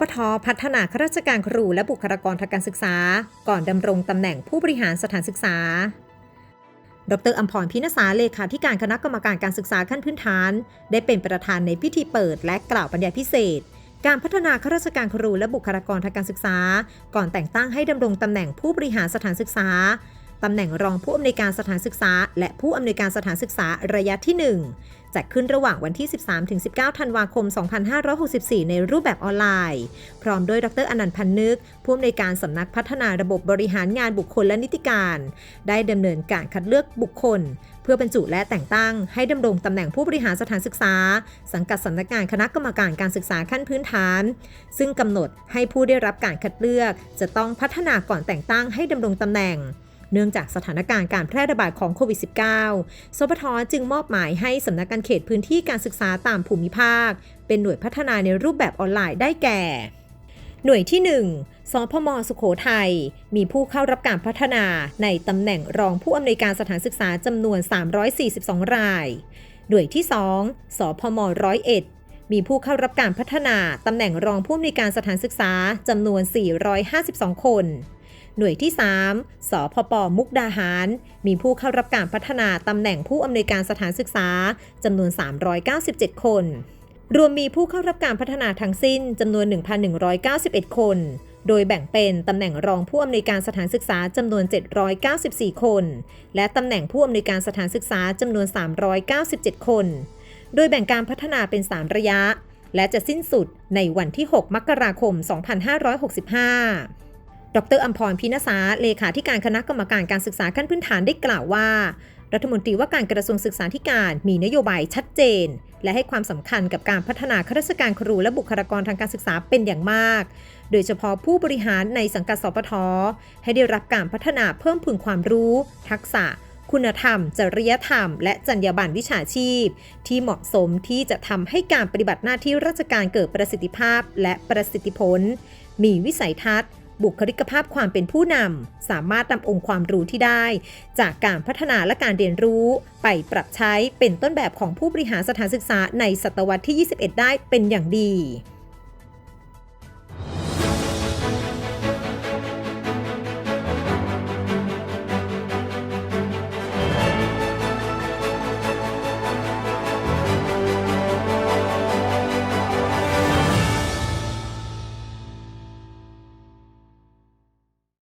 ปทพัฒนาข้าราชการครูและบุคลากรทางการศึกษา ก่อนดำรงตำแหน่งผู้บริหารสถานศึกษา ดรอัมพรพินสาเลขาธิการคณะกรรมการการศึกษาขั้นพื้นฐาน ได้เป็นประธานในพิธีเปิดและกล่าวบรรยายพิเศษ การพัฒนาข้าราชการครูและบุคลากรทางการศึกษา ก่อนแต่งตั้งให้ดำรงตำแหน่งผู้บริหารสถานศึกษา ตำแหน่งรองผู้อำนวยการสถานศึกษา และผู้อำนวยการสถานศึกษาระยะที่ 1 จัดขึ้นระหว่างวันที่ 13-19 ธันวาคม 2564 ในรูปแบบออนไลน์ พร้อมด้วยดรอนันต์พันนึก ผู้อำนวยการสำนักพัฒนาระบบบริหารงานบุคคลและนิติการ ได้ดำเนินการคัดเลือกบุคคล เพื่อบรรจุและแต่งตั้ง ให้ดำรงตำแหน่งผู้บริหารสถานศึกษา สังกัดสำนักงานคณะกรรมการการศึกษาขั้นพื้นฐาน ซึ่งกำหนดให้ผู้ได้รับการคัดเลือก จะต้องพัฒนาก่อนแต่งตั้งให้ดำรงตำแหน่ง เนื่องจากสถานการณ์การแพร่ระบาดของโควิด -19 สปทจึงมอบหมายให้สำนักงานเขตพื้นที่การศึกษาตามภูมิภาค เป็นหน่วยพัฒนาในรูปแบบออนไลน์ได้แก่ หน่วยที่ 1สพมสุขโขทัยมีผู้เข้ารับการพัฒนาในตำแหน่งรองผู้อำนวยการสถานศึกษาจำนวน 342 ราย หน่วยที่ 2สพมร้อยเอ็ดมีผู้เข้ารับการพัฒนาตำแหน่งรองผู้อำนวยการสถานศึกษาจำนวน 452 คน หน่วยที่ 3 สพป มุกดาหาร มีผู้เข้ารับการพัฒนาตำแหน่งผู้อำนวยการสถานศึกษาจำนวน 397 คน รวมมีผู้เข้ารับการพัฒนาทั้งสิ้นจำนวน 1,191 คน โดยแบ่งเป็นตำแหน่งรองผู้อำนวยการสถานศึกษาจำนวน 794 คน และตำแหน่งผู้อำนวยการสถานศึกษาจำนวน 397 คน โดยแบ่งการพัฒนาเป็น 3 ระยะและจะสิ้นสุดในวันที่ 6 มกราคม 2565 ดรอัมพรพินสาเลขาธิการคณะกรรมการการศึกษาขั้นพื้นฐานได้กล่าวว่า รัฐมนตรีว่าการกระทรวงศึกษาธิการมีนโยบายชัดเจน และให้ความสำคัญกับการพัฒนาข้าราชการครูและบุคลากรทางการศึกษาเป็นอย่างมาก โดยเฉพาะผู้บริหารในสังกัดสปทให้ได้รับการพัฒนาเพิ่มพูนความรู้ ทักษะ คุณธรรม จริยธรรม และจรรยาบรรณวิชาชีพ ที่เหมาะสมที่จะทำให้การปฏิบัติหน้าที่ราชการเกิดประสิทธิภาพและประสิทธิผล มีวิสัยทัศน์ บุคลิกภาพความเป็นผู้นำ สามารถนำองค์ความรู้ที่ได้ จากการพัฒนาและการเรียนรู้ ไปปรับใช้เป็นต้นแบบของผู้บริหารสถานศึกษาในศตวรรษที่ 21 ได้เป็นอย่างดี